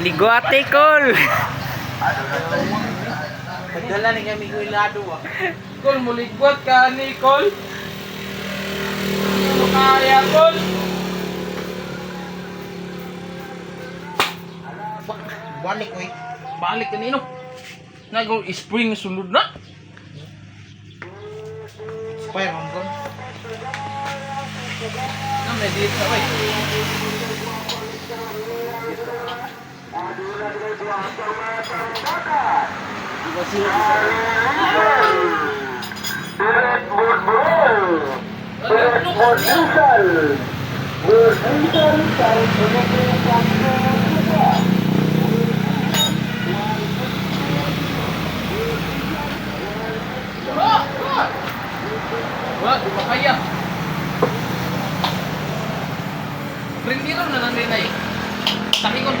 Ligwate, Kol. Padala ni kami ko ilado ah. Kol, muligwat ka ni Kol. Ano kaya Kol? Balik ko eh. Balik kanino. Nagaw spring sunod na. Ang gun. Na may dito sa way. Wala, di pa kaya. Prindiro na lang din ay. Takikon